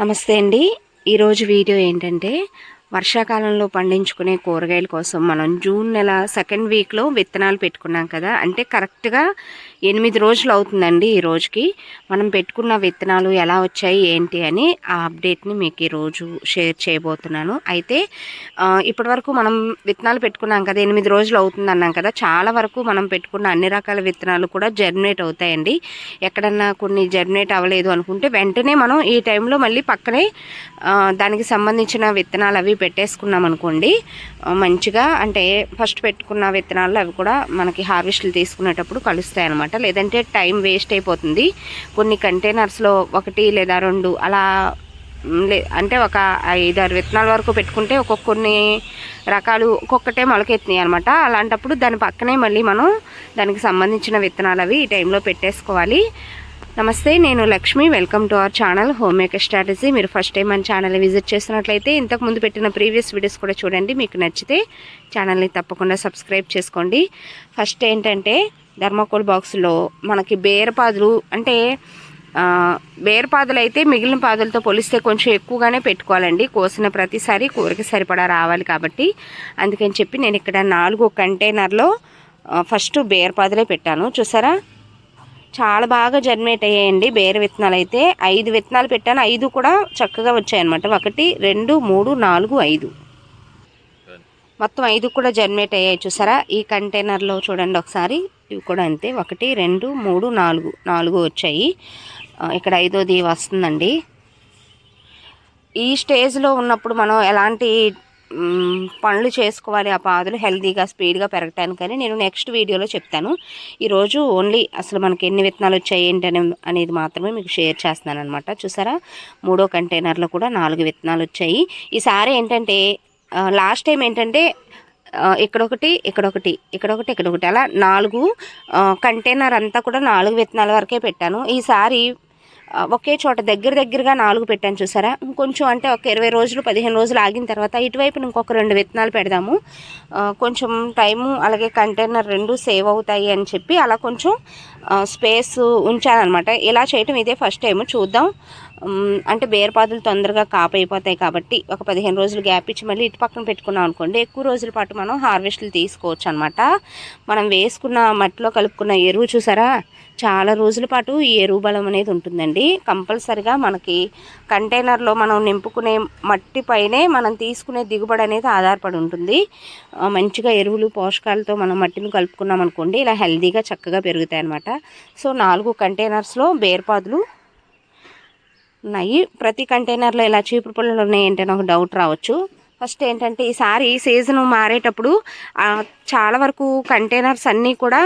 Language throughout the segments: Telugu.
నమస్తే అండి. ఈరోజు వీడియో ఏంటంటే వర్షాకాలంలో పండించుకునే కూరగాయల కోసం మనం జూన్ నెల సెకండ్ వీక్లో విత్తనాలు పెట్టుకున్నాం కదా. అంటే కరెక్ట్గా ఎనిమిది రోజులు అవుతుందండి ఈ రోజుకి. మనం పెట్టుకున్న విత్తనాలు ఎలా వచ్చాయి ఏంటి అని ఆ అప్డేట్ని మీకు ఈరోజు షేర్ చేయబోతున్నాను. అయితే ఇప్పటి వరకు మనం విత్తనాలు పెట్టుకున్నాం కదా ఎనిమిది రోజులు అవుతుంది అన్నాం కదా చాలా వరకు మనం పెట్టుకున్న అన్ని రకాల విత్తనాలు కూడా జర్మినేట్ అవుతాయండి. ఎక్కడన్నా కొన్ని జర్మినేట్ అవ్వలేదు అనుకుంటే వెంటనే మనం ఈ టైంలో మళ్ళీ పక్కనే దానికి సంబంధించిన విత్తనాలు అవి పెట్టేసుకున్నాం అనుకోండి మంచిగా అంటే ఫస్ట్ పెట్టుకున్న విత్తనాలు అవి కూడా మనకి హార్వెస్ట్లు తీసుకునేటప్పుడు కలుస్తాయి అనమాట లేదంటే టైం వేస్ట్ అయిపోతుంది. కొన్ని కంటైనర్స్లో ఒకటి లేదా రెండు అలా అంటే ఒక ఐదారు విత్తనాల వరకు పెట్టుకుంటే ఒక్కొక్క కొన్ని రకాలు ఒక్కొక్కటే మొలకెత్తినాయి అనమాట. అలాంటప్పుడు దాని పక్కనే మళ్ళీ మనం దానికి సంబంధించిన విత్తనాలు అవి ఈ టైంలో పెట్టేసుకోవాలి. నమస్తే నేను Lakshmi. Welcome to our channel homemaker strategy. మీరు ఫస్ట్ టైం మన ఛానల్ విజిట్ చేస్తున్నట్లయితే ఇంతకు ముందు పెట్టిన ప్రీవియస్ వీడియోస్ కూడా చూడండి. మీకు నచ్చితే ఛానల్ని తప్పకుండా సబ్స్క్రైబ్ చేసుకోండి. ఫస్ట్ ఏంటంటే ధర్మకోల్ బాక్స్లో మనకి బేరపాదులు అంటే బేరపాదులు అయితే మిగిలిన పాదులతో పోలిస్తే కొంచెం ఎక్కువగానే పెట్టుకోవాలండి. కోసిన ప్రతిసారి కూరకి సరిపడా రావాలి కాబట్టి. అందుకని చెప్పి నేను ఇక్కడ నాలుగు కంటైనర్లో ఫస్ట్ బేరపాదులే పెట్టాను. చూసారా? చాలా బాగా జర్మినేట్ అయ్యాయండి బేర విత్తనాలు అయితే ఐదు విత్తనాలు పెట్టాను. ఐదు కూడా చక్కగా వచ్చాయన్నమాట. ఒకటి రెండు మూడు నాలుగు ఐదు. మొత్తం ఐదు కూడా జనరేట్ అయ్యాయి చూసారా? ఈ కంటైనర్లో చూడండి ఒకసారి. ఇవి కూడా అంతే. ఒకటి రెండు మూడు నాలుగు. నాలుగు వచ్చాయి. ఇక్కడ ఐదోది వస్తుందండి. ఈ స్టేజ్లో ఉన్నప్పుడు మనం ఎలాంటి పనులు చేసుకోవాలి ఆ పాదులు హెల్తీగా స్పీడ్గా పెరగటానికని నేను నెక్స్ట్ వీడియోలో చెప్తాను. ఈరోజు ఓన్లీ అసలు మనకి ఎన్ని విత్తనాలు వచ్చాయి ఏంటనే అనేది మాత్రమే మీకు షేర్ చేస్తున్నాను అనమాట చూసారా? మూడో కంటైనర్లో కూడా నాలుగు విత్తనాలు వచ్చాయి. ఈసారి ఏంటంటే లాస్ట్ టైం ఏంటంటే ఇక్కడొకటి ఇక్కడొకటి ఇక్కడొకటి ఇక్కడొకటి అలా నాలుగు కంటైనర్ అంతా కూడా నాలుగు విత్తనాల వరకే పెట్టాను. ఈసారి ఒకే చోట దగ్గర దగ్గరగా నాలుగు పెట్టాను చూసారా? కొంచెం అంటే ఒక ఇరవై రోజులు పదిహేను రోజులు ఆగిన తర్వాత ఇటువైపు ఇంకొక రెండు విత్తనాలు పెడదాము. కొంచెం టైము అలాగే కంటైనర్ రెండు సేవ్ అవుతాయి అని చెప్పి అలా కొంచెం స్పేస్ ఉంచానమాట ఇలా చేయటం ఇదే ఫస్ట్ టైం చూద్దాం. అంటే బేరపాదులు తొందరగా కాపైపోతాయి కాబట్టి ఒక పదిహేను రోజులు గ్యాప్ ఇచ్చి మళ్ళీ ఇటు పక్కన పెట్టుకున్నాం అనుకోండి ఎక్కువ రోజుల పాటు మనం హార్వెస్ట్లు తీసుకోవచ్చు అనమాట మనం వేసుకున్న మట్టిలో కలుపుకున్న ఎరువు చూసారా? చాలా రోజుల పాటు ఈ ఎరువు బలం అనేది ఉంటుందండి. కంపల్సరిగా మనకి కంటైనర్లో మనం నింపుకునే మట్టి పైనే మనం తీసుకునే దిగుబడి అనేది ఆధారపడి ఉంటుంది. మంచిగా ఎరువులు పోషకాలతో మనం మట్టిని కలుపుకున్నాం అనుకోండి ఇలా హెల్దీగా చక్కగా పెరుగుతాయి అనమాట సో నాలుగు కంటైనర్స్లో బేర్పాదులు ఉన్నాయి. ప్రతి కంటైనర్లో ఇలా చీపురు పళ్ళు ఉన్నాయి అంటే నాకు డౌట్ రావచ్చు. ఫస్ట్ ఏంటంటే ఈసారి సీజన్ మారేటప్పుడు చాలా వరకు కంటైనర్స్ అన్నీ కూడా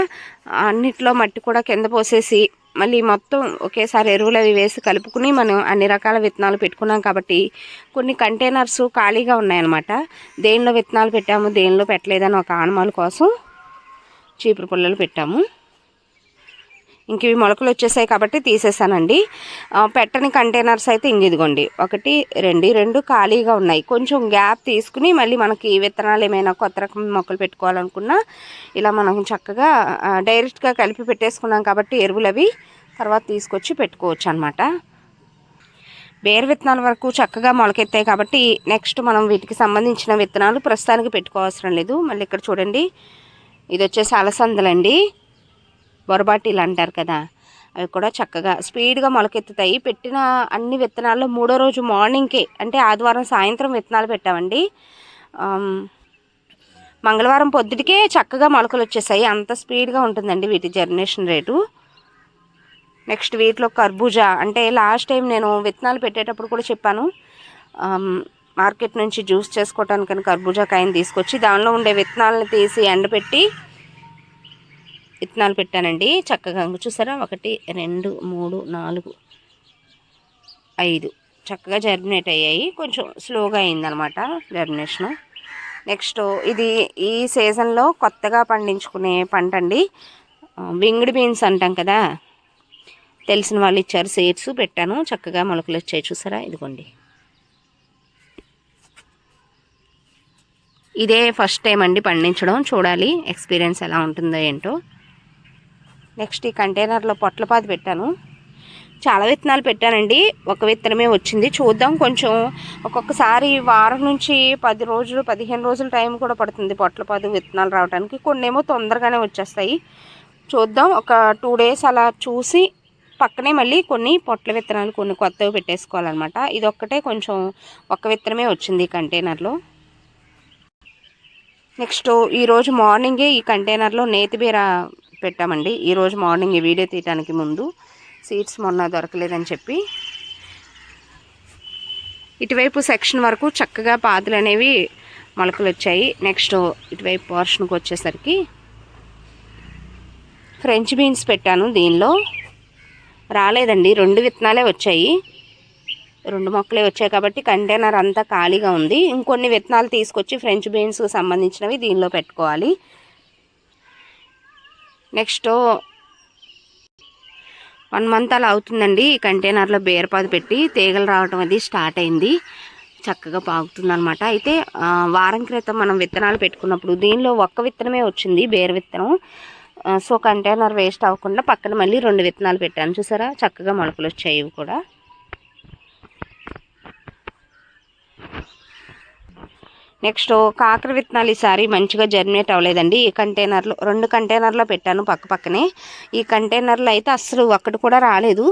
అన్నిట్లో మట్టి కూడా కింద పోసేసి మళ్ళీ మొత్తం ఒకేసారి ఎరువులు అవి వేసి కలుపుకుని మనం అన్ని రకాల విత్తనాలు పెట్టుకున్నాం కాబట్టి కొన్ని కంటైనర్స్ ఖాళీగా ఉన్నాయన్నమాట. దేనిలో విత్తనాలు పెట్టాము దేనిలో పెట్టలేదని ఒక ఆనమాల కోసం చీపురు పుల్లలు పెట్టాము. ఇంక ఇవి మొలకలు వచ్చేసాయి కాబట్టి తీసేసానండి. పెట్టని కంటైనర్స్ అయితే ఇంక ఇదిగోండి. ఒకటి రెండు రెండు ఖాళీగా ఉన్నాయి. కొంచెం గ్యాప్ తీసుకుని మళ్ళీ మనకి విత్తనాలు ఏమైనా కొత్త రకం మొక్కలు పెట్టుకోవాలనుకున్నా ఇలా మనం చక్కగా డైరెక్ట్గా కలిపి పెట్టేసుకున్నాం కాబట్టి ఎరువులు అవి తర్వాత తీసుకొచ్చి పెట్టుకోవచ్చు అనమాట బేర్ విత్తనాల వరకు చక్కగా మొలకెత్తాయి కాబట్టి నెక్స్ట్ మనం వీటికి సంబంధించిన విత్తనాలు ప్రస్తుతానికి పెట్టుకోవాల్సిన లేదు. మళ్ళీ ఇక్కడ చూడండి. ఇది వచ్చేసి అలసందలండి. బొరబాటీలు అంటారు కదా అవి కూడా చక్కగా స్పీడ్గా మొలకెత్తుతాయి. పెట్టిన అన్ని విత్తనాల్లో మూడో రోజు మార్నింగ్కే అంటే ఆదివారం సాయంత్రం విత్తనాలు పెట్టామండి. మంగళవారం పొద్దుటికే చక్కగా మొలకలు వచ్చేసాయి. అంత స్పీడ్గా ఉంటుందండి వీటి జర్మినేషన్ రేటు. నెక్స్ట్ వీటిలో కర్బూజా అంటే లాస్ట్ టైం నేను విత్తనాలు పెట్టేటప్పుడు కూడా చెప్పాను. మార్కెట్ నుంచి జ్యూస్ చేసుకోవటానికి కర్బూజా కాయని తీసుకొచ్చి దానిలో ఉండే విత్తనాలను తీసి ఎండపెట్టి విత్తనాలు పెట్టానండి. చక్కగా చూసారా? ఒకటి రెండు మూడు నాలుగు ఐదు. చక్కగా జర్మినేట్ అయ్యాయి. కొంచెం స్లోగా అయిందనమాట జర్మినేషను నెక్స్ట్ ఇది ఈ సీజన్లో కొత్తగా పండించుకునే పంట అండి వింగిడి బీన్స్ అంటాం కదా? తెలిసిన వాళ్ళు ఇచ్చారు. సీడ్స్ పెట్టాను. చక్కగా మొలకలు వచ్చాయి. చూసారా? ఇదిగోండి. ఇదే ఫస్ట్ టైం అండి పండించడం. చూడాలి. ఎక్స్పీరియన్స్ ఎలా ఉంటుందో ఏంటో. నెక్స్ట్ ఈ కంటైనర్లో పొట్లపాది పెట్టాను. చాలా విత్తనాలు పెట్టానండి. ఒక విత్తనమే వచ్చింది. చూద్దాం కొంచెం ఒక్కొక్కసారి వారం నుంచి పది రోజులు పదిహేను రోజుల టైం కూడా పడుతుంది పొట్ల విత్తనాలు రావడానికి కొన్ని ఏమో తొందరగానే వచ్చేస్తాయి. చూద్దాం. ఒక టూ డేస్ అలా చూసి పక్కనే మళ్ళీ కొన్ని పొట్ల విత్తనాలు కొన్ని కొత్తవి పెట్టేసుకోవాలన్నమాట. ఇది ఒక్కటే కొంచెం ఒక్క విత్తనమే వచ్చింది ఈ కంటైనర్లో. నెక్స్ట్ ఈరోజు మార్నింగే ఈ కంటైనర్లో నేతిబీర పెట్టామండి. ఈరోజు మార్నింగ్ ఈ వీడియో తీయడానికి ముందు సీట్స్ మొన్న దొరకలేదని చెప్పి ఇటువైపు సెక్షన్ వరకు చక్కగా పాదులు అనేవి మొలకలు వచ్చాయి. నెక్స్ట్ ఇటువైపు పోర్షన్కి వచ్చేసరికి ఫ్రెంచ్ బీన్స్ పెట్టాను దీనిలో. రాలేదండి. రెండు విత్తనాలే వచ్చాయి. రెండు మొక్కలే వచ్చాయి కాబట్టి కంటైనర్ అంతా ఖాళీగా ఉంది. ఇంకొన్ని విత్తనాలు తీసుకొచ్చి ఫ్రెంచ్ బీన్స్కి సంబంధించినవి దీనిలో పెట్టుకోవాలి. నెక్స్ట్ వన్ మంత్ అలా అవుతుందండి. ఈ కంటైనర్లో బేరపాదు పెట్టి తీగలు రావటం అది స్టార్ట్ అయింది. చక్కగా పాగుతుంది అనమాట అయితే వారం క్రితం మనం విత్తనాలు పెట్టుకున్నప్పుడు దీనిలో ఒక్క విత్తనమే వచ్చింది బేర విత్తనం. సో కంటైనర్ వేస్ట్ అవ్వకుండా పక్కన మళ్ళీ రెండు విత్తనాలు పెట్టాను. చూసారా? చక్కగా మొలకలు వచ్చాయి ఇవి కూడా. నెక్స్ట్ కాకర విత్తనాలు ఈసారి మంచిగా జర్మినేట్ అవ్వలేదండి. ఈ కంటైనర్లో రెండు కంటైనర్లో పెట్టాను పక్క పక్కనే. ఈ కంటైనర్లో అయితే అస్సలు ఒక్కటి కూడా రాలేదు.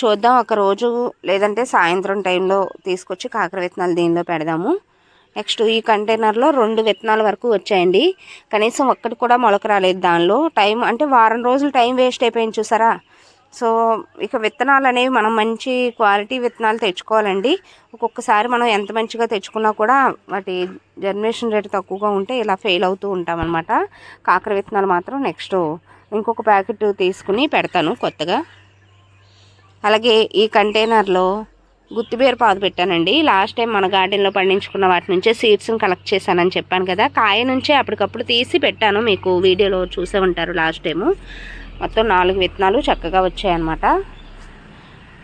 చూద్దాం ఒక రోజు లేదంటే సాయంత్రం టైంలో తీసుకొచ్చి కాకర విత్తనాలు దీనిలో పెడదాము. నెక్స్ట్ ఈ కంటైనర్లో రెండు విత్తనాల వరకు వచ్చాయండి. కనీసం ఒక్కటి కూడా మొలక రాలేదు దానిలో. టైం అంటే వారం రోజులు టైం వేస్ట్ అయిపోయింది చూసారా? సో ఇక విత్తనాలు అనేవి మనం మంచి క్వాలిటీ విత్తనాలు తెచ్చుకోవాలండి. ఒక్కొక్కసారి మనం ఎంత మంచిగా తెచ్చుకున్నా కూడా వాటి జనరేషన్ రేట్ తక్కువగా ఉంటే ఇలా ఫెయిల్ అవుతూ ఉంటామన్నమాట. కాకర విత్తనాలు మాత్రం నెక్స్ట్ ఇంకొక ప్యాకెట్ తీసుకుని పెడతాను కొత్తగా. అలాగే ఈ కంటైనర్లో గుత్తిబేరు పాదు పెట్టానండి. లాస్ట్ టైం మన గార్డెన్లో పండించుకున్న వాటి నుంచే సీడ్స్ని కలెక్ట్ చేశానని చెప్పాను కదా. కాయ నుంచే అప్పటికప్పుడు తీసి పెట్టాను. మీకు వీడియోలో చూసే ఉంటారు లాస్ట్ టైము మొత్తం నాలుగు విత్తనాలు చక్కగా వచ్చాయన్నమాట.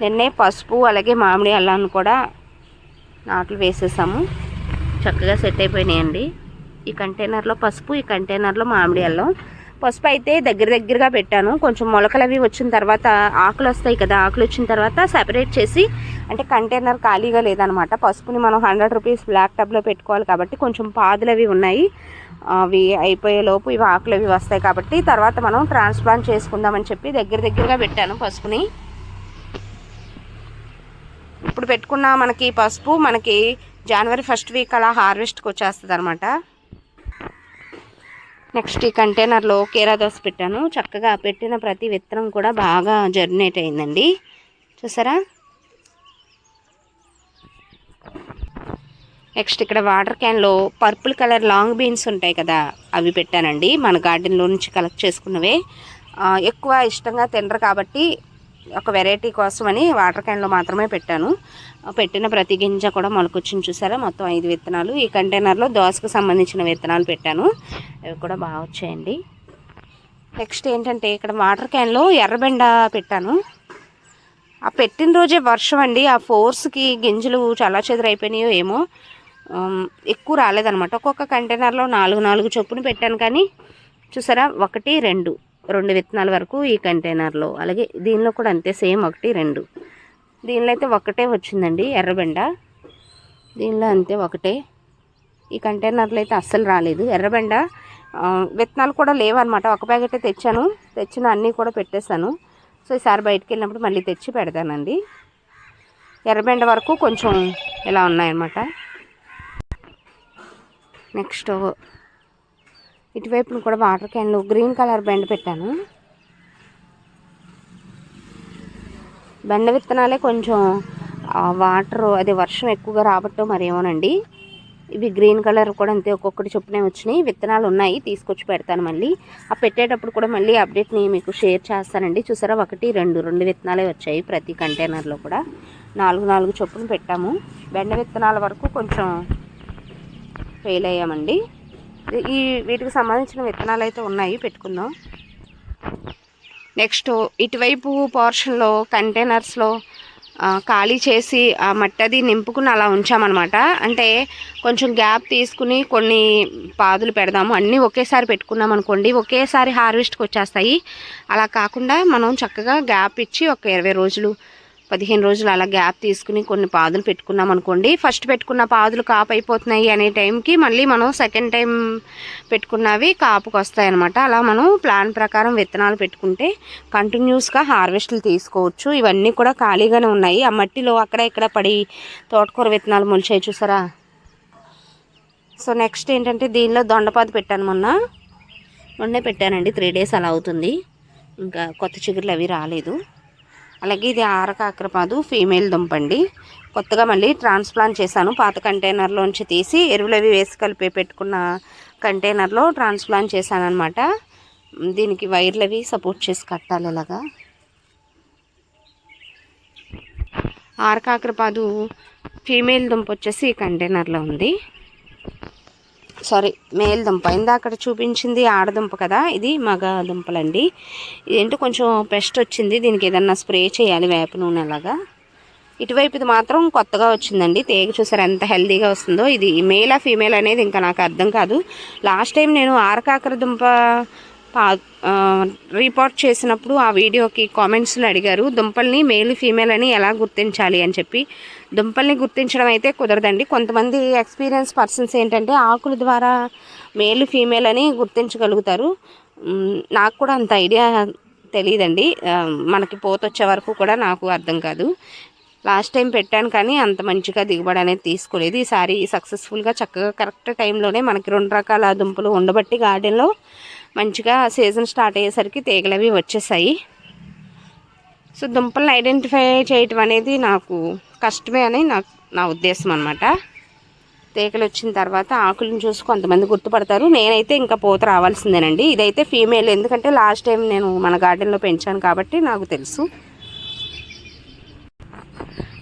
నిన్నే పసుపు అలాగే మామిడి అల్లాన్ని కూడా నాట్లు వేసేసాము. చక్కగా సెట్ అయిపోయినాయండి. ఈ కంటైనర్లో పసుపు ఈ కంటైనర్లో మామిడి అల్లం. పసుపు అయితే దగ్గర దగ్గరగా పెట్టాను. కొంచెం మొలకలు అవి వచ్చిన తర్వాత ఆకులు వస్తాయి కదా ఆకులు వచ్చిన తర్వాత సెపరేట్ చేసి అంటే కంటైనర్ ఖాళీగా లేదనమాట పసుపుని మనం హండ్రెడ్ రూపీస్ బ్లాక్ టబ్లో పెట్టుకోవాలి కాబట్టి కొంచెం పాదులు అవి ఉన్నాయి. అవి అయిపోయే లోపు ఇవి ఆకులు అవి వస్తాయి కాబట్టి తర్వాత మనం ట్రాన్స్ప్లాంట్ చేసుకుందామని చెప్పి దగ్గర దగ్గరగా పెట్టాను పసుపుని. ఇప్పుడు పెట్టుకున్న మనకి పసుపు మనకి జనవరి ఫస్ట్ వీక్ అలా హార్వెస్ట్కి వచ్చేస్తుంది అనమాట నెక్స్ట్ ఈ కంటైనర్లో కీరాదోస పెట్టాను. చక్కగా పెట్టిన ప్రతి విత్తనం కూడా బాగా జర్నేట్ అయిందండి. చూసారా? నెక్స్ట్ ఇక్కడ వాటర్ క్యాన్లో పర్పుల్ కలర్ లాంగ్ బీన్స్ ఉంటాయి కదా అవి పెట్టానండి. మన గార్డెన్లో నుంచి కలెక్ట్ చేసుకున్నవే. ఎక్కువ ఇష్టంగా తినరు కాబట్టి ఒక వెరైటీ కోసమని వాటర్ క్యాన్లో మాత్రమే పెట్టాను. పెట్టిన ప్రతి గింజ కూడా మొలకొచ్చింది చూసారా? మొత్తం ఐదు విత్తనాలు. ఈ కంటైనర్లో దోసకు సంబంధించిన విత్తనాలు పెట్టాను. అవి కూడా బాగా వచ్చాయండి. నెక్స్ట్ ఏంటంటే ఇక్కడ వాటర్ క్యాన్లో ఎర్రబెండ పెట్టాను. ఆ పెట్టిన రోజే వర్షం అండి. ఆ ఫోర్స్కి గింజలు చాలా చెదురైపోయినాయో ఏమో. ఎక్కువ రాలేదనమాట ఒక్కొక్క కంటైనర్లో నాలుగు నాలుగు చొప్పున పెట్టాను కానీ చూసారా? ఒకటి రెండు. రెండు విత్తనాల వరకు ఈ కంటైనర్లో. అలాగే దీనిలో కూడా అంతే సేమ్ ఒకటి రెండు. దీనిలో అయితే ఒకటే వచ్చిందండి ఎర్రబెండ. దీనిలో అంతే ఒకటే. ఈ కంటైనర్లో అయితే అస్సలు రాలేదు. ఎర్రబెండ విత్తనాలు కూడా లేవన్నమాట. ఒక ప్యాకెట్ తెచ్చాను. తెచ్చిన అన్నీ కూడా పెట్టేశాను. సో ఈసారి బయటికి వెళ్ళినప్పుడు మళ్ళీ తెచ్చి పెడతానండి. ఎర్రబెండ వరకు కొంచెం ఇలా ఉన్నాయన్నమాట. నెక్స్ట్ ఇటువైపును కూడా వాటర్ క్యాన్లు గ్రీన్ కలర్ బెండ పెట్టాను. బెండ విత్తనాలే కొంచెం వాటర్ అదే వర్షం ఎక్కువగా రాబట్టో మరేమోనండి. ఇవి గ్రీన్ కలర్ కూడా అంతే ఒక్కొక్కటి చొప్పునే వచ్చినాయి. విత్తనాలు ఉన్నాయి తీసుకొచ్చి పెడతాను మళ్ళీ. ఆ పెట్టేటప్పుడు కూడా మళ్ళీ అప్డేట్ని మీకు షేర్ చేస్తానండి. చూసారా ఒకటి రెండు రెండు విత్తనాలే వచ్చాయి ప్రతి కంటైనర్లో కూడా. నాలుగు నాలుగు చొప్పున పెట్టాము. బెండ విత్తనాల వరకు కొంచెం ఫెయిల్ అయ్యామండి. ఈ వీటికి సంబంధించిన విత్తనాలు అయితే ఉన్నాయి పెట్టుకుందాం. నెక్స్ట్ ఇటువైపు పోర్షన్లో కంటైనర్స్లో ఖాళీ చేసి ఆ మట్టి అది నింపుకుని అలా ఉంచామన్నమాట. అంటే కొంచెం గ్యాప్ తీసుకుని కొన్ని పాదులు పెడదాము. అన్నీ ఒకేసారి పెట్టుకున్నాం అనుకోండి ఒకేసారి హార్వెస్ట్కి వచ్చేస్తాయి. అలా కాకుండా మనం చక్కగా గ్యాప్ ఇచ్చి ఒక ఇరవై రోజులు పదిహేను రోజులు అలా గ్యాప్ తీసుకుని కొన్ని పాదులు పెట్టుకున్నాం అనుకోండి. ఫస్ట్ పెట్టుకున్న పాదులు కాపు అయిపోతున్నాయి అనే టైంకి మళ్ళీ మనం సెకండ్ టైం పెట్టుకున్నవి కాపుకి వస్తాయి అనమాట అలా మనం ప్లాన్ ప్రకారం విత్తనాలు పెట్టుకుంటే కంటిన్యూస్గా హార్వెస్ట్లు తీసుకోవచ్చు. ఇవన్నీ కూడా ఖాళీగానే ఉన్నాయి. ఆ మట్టిలో అక్కడ ఇక్కడ పడి తోటకూర విత్తనాలు మొలిచాయి చూసారా? సో నెక్స్ట్ ఏంటంటే దీనిలో దొండపాదు పెట్టాను మొన్న. మొన్నే పెట్టానండి. త్రీ డేస్ అలా అవుతుంది. ఇంకా కొత్త చిగురులు అవి రాలేదు. అలాగే ఇది ఆరకాక్రపాదు ఫీమేల్ దుంపండి. కొత్తగా మళ్ళీ ట్రాన్స్ప్లాంట్ చేశాను. పాత కంటైనర్లోంచి తీసి ఎరువులు అవి వేసి కలిపి పెట్టుకున్న కంటైనర్లో ట్రాన్స్ప్లాంట్ చేశాను అనమాట దీనికి వైర్లు అవి సపోర్ట్ చేసి కట్టాలి ఇలాగా ఆరకాక్రపాదు ఫీమేల్ దుంప వచ్చేసి ఈ కంటైనర్లో ఉంది. సారీ మేల్ దుంప. ఇందాక చూపించింది ఆడదుంప కదా ఇది మగ దుంపలండి. ఇదేంటో కొంచెం పెస్ట్ వచ్చింది దీనికి ఏదన్నా స్ప్రే చేయాలి వేప నూనె అలాగా ఇటువైపు ఇది మాత్రం కొత్తగా వచ్చిందండి తేగ చూసారు ఎంత హెల్దీగా వస్తుందో. ఇది మేలా ఫీమేల్ అనేది ఇంకా నాకు అర్థం కాదు. లాస్ట్ టైం నేను ఆరకాకర దుంప పా రిపోర్ట్ చేసినప్పుడు ఆ వీడియోకి కామెంట్స్లో అడిగారు దుంపల్ని మేల్ ఫీమేల్ అని ఎలా గుర్తించాలి అని చెప్పి. దుంపల్ని గుర్తించడం అయితే కుదరదండి. కొంతమంది ఎక్స్పీరియన్స్ పర్సన్స్ ఏంటంటే ఆకుల ద్వారా మేల్ ఫీమేల్ అని గుర్తించగలుగుతారు. నాకు కూడా అంత ఐడియా తెలియదండి మనకి పోతొచ్చే వరకు కూడా నాకు అర్థం కాదు. లాస్ట్ టైం పెట్టాను కానీ అంత మంచిగా దిగుబడి అనేది తీసుకోలేదు. ఈసారి సక్సెస్ఫుల్గా చక్కగా కరెక్ట్ టైంలోనే మనకి రెండు రకాల దుంపలు ఉండబట్టి గార్డెన్లో మంచిగా సీజన్ స్టార్ట్ అయ్యేసరికి తీగలవి వచ్చేసాయి. సో దుంపలను ఐడెంటిఫై చేయటం అనేది నాకు కష్టమే అని నాకు నా ఉద్దేశం అనమాట తీగలు వచ్చిన తర్వాత ఆకులను చూసి కొంతమంది గుర్తుపడతారు. నేనైతే ఇంకా పూత రావాల్సిందేనండి. ఇదైతే ఫీమేల్ ఎందుకంటే లాస్ట్ టైం నేను మన గార్డెన్లో పెంచాను కాబట్టి నాకు తెలుసు.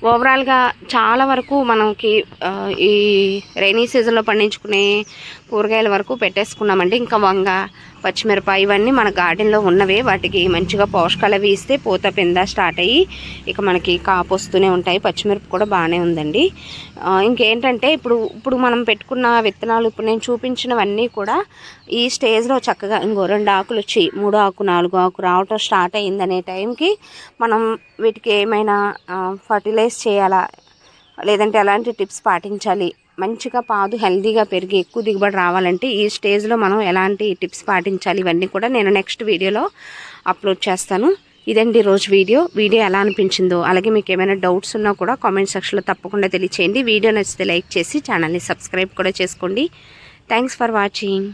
ఓవరాల్గా చాలా వరకు మనకి ఈ రైనీ సీజన్లో పండించుకునే కూరగాయల వరకు పెట్టేసుకున్నామండి. ఇంకా వంగ పచ్చిమిరప ఇవన్నీ మన గార్డెన్లో ఉన్నవే. వాటికి మంచిగా పోషకాలు అవి ఇస్తే పూత పింద స్టార్ట్ అయ్యి ఇక మనకి కాపు వస్తూనే ఉంటాయి. పచ్చిమిరప కూడా బాగానే ఉందండి. ఇంకేంటంటే ఇప్పుడు ఇప్పుడు మనం పెట్టుకున్న విత్తనాలు ఇప్పుడు నేను చూపించినవన్నీ కూడా ఈ స్టేజ్లో చక్కగా ఇంకో రెండు ఆకులు వచ్చి మూడు ఆకు నాలుగు ఆకు రావటం స్టార్ట్ అయిందనే టైంకి మనం వీటికి ఏమైనా ఎక్సర్సైజ్ చేయాలా? లేదంటే ఎలాంటి టిప్స్ పాటించాలి? మంచిగా పాదు హెల్దీగా పెరిగి ఎక్కువ దిగుబడి రావాలంటే ఈ స్టేజ్లో మనం ఎలాంటి టిప్స్ పాటించాలి? ఇవన్నీ కూడా నేను నెక్స్ట్ వీడియోలో అప్లోడ్ చేస్తాను. ఇదండి రోజు వీడియో. వీడియో ఎలా అనిపించిందో అలాగే మీకు ఏమైనా డౌట్స్ ఉన్నా కూడా కామెంట్ సెక్షన్లో తప్పకుండా తెలియచేయండి. వీడియో నచ్చితే లైక్ చేసి ఛానల్ని సబ్స్క్రైబ్ కూడా చేసుకోండి. Thanks for watching.